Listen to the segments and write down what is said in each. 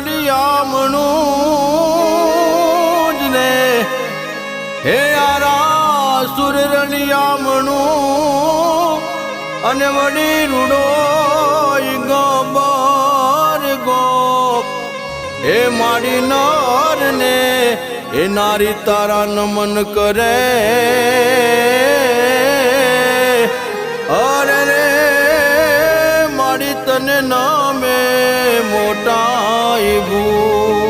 રણિયામણું જ ને હે આરા સુર રણિયામણું અને વડી રૂડો ગબર ગો હે મારી નર ને એ નારી તારા નમન કરે. અ તન નામે મોટાઈ ભૂ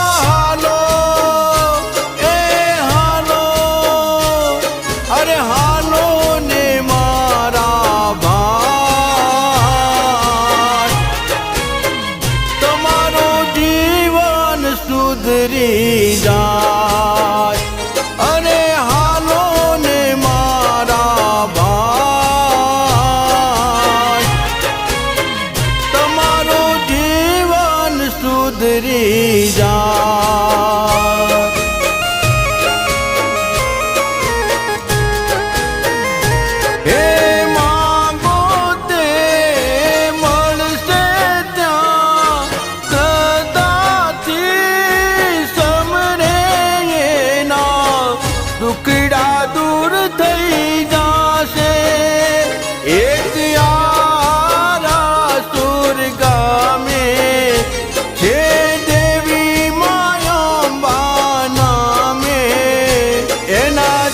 ઉતરી જાય અને હાલો ને મારા ભાઈ. તમારું જીવન સુધરી જાય.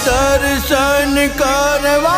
દર્શન કરવા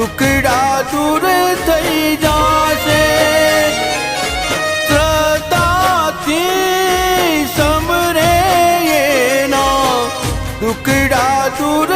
ટુકડા દૂર થઈ જાશે. ત્રતાથી સમરે એના ટુકડા દૂર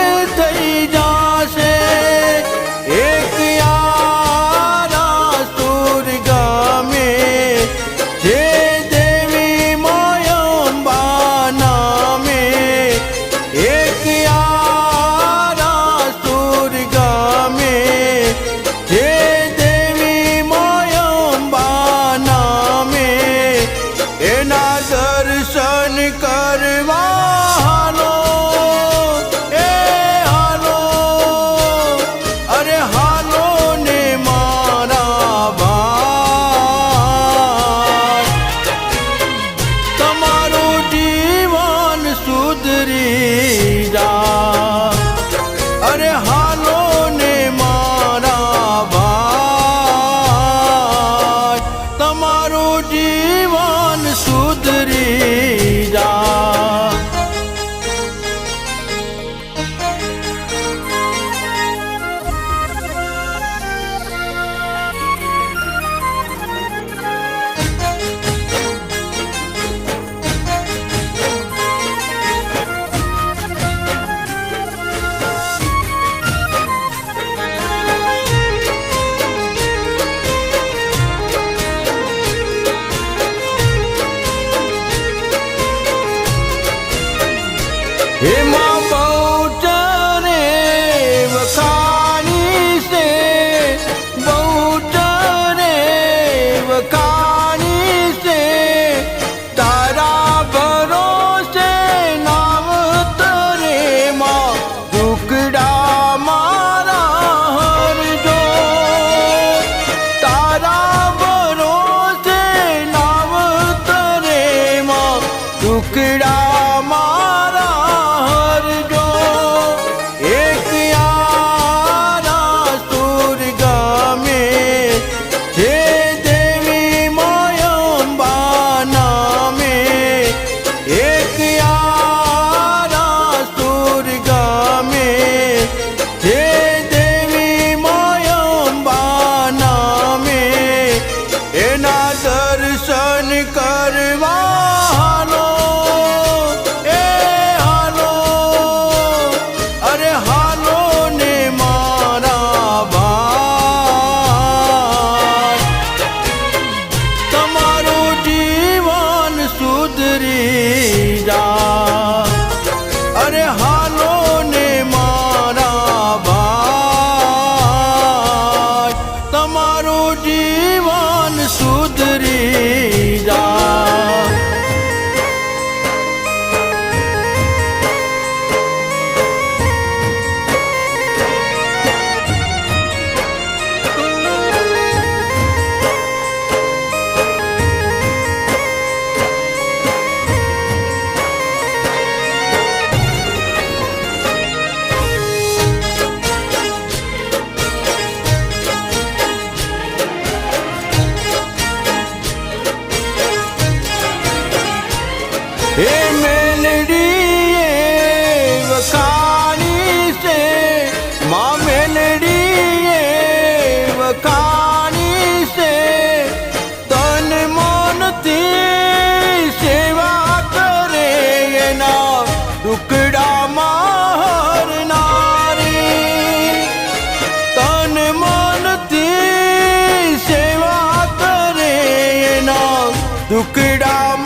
freedom.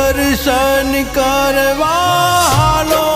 દર્શન કરવા હાલો